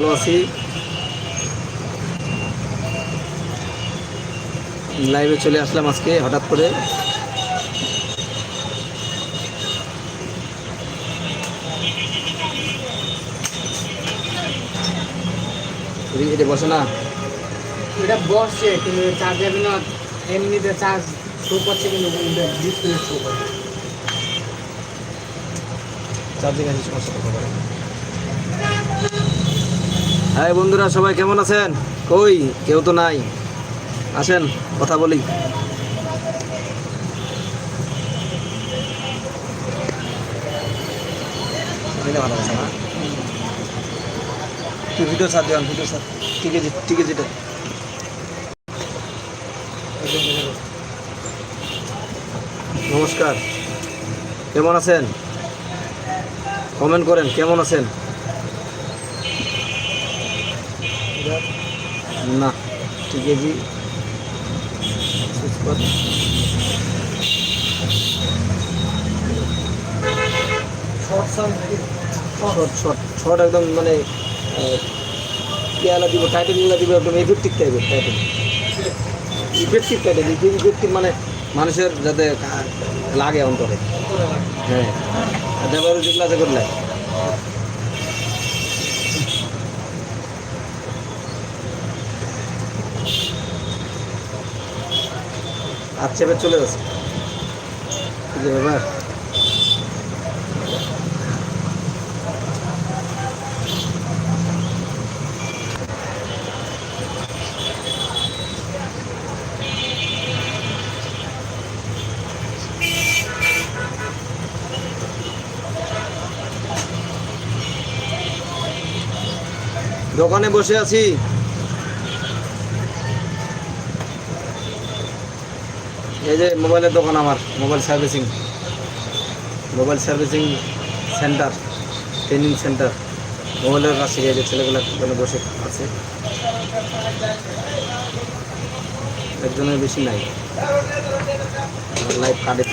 ভালো আছি। লাইভে চলে আসলাম আজকে হঠাৎ করে। এটা বসে না? এটা বসছে কিন্তু চার্জ না এমনিতে চার্জ শো করছে কিন্তু ডিসপ্লে শো করে চার্জিং আছে সমস্যা করতে পারে হ্যাঁ বন্ধুরা, সবাই কেমন আছেন? কই? কেউ তো নাই। আসেন, কথা বলি। ভিডিও ভিডিও ঠিক আছে ঠিক আছে এটা নমস্কার। কেমন আছেন? কমেন্ট করেন, কেমন আছেন? না ঠিক আছে। শর্ট শর্ট শর্ট শর্ট একদম মানে পেয়ালা দিব টাইটেলগুলো দিব একদম ইফেক্টিভ টাইপের টাইটেল ইফেক্টিভ টাইটেল ইফেক্টিভ মানে মানুষের যাতে লাগে অন্তরে। হ্যাঁ। যেগুলো আছে করলে? আচ্ছা চলে যাচ্ছে। ব্যাপার দোকানে বসে আছি। এই যে মোবাইলের দোকান আমার, mobile servicing. Mobile servicing center, training center. মোবাইলের কাছে এই যে ছেলেগুলো বসে আছে। একজনের বেশি নাই। লাইভ কাটে।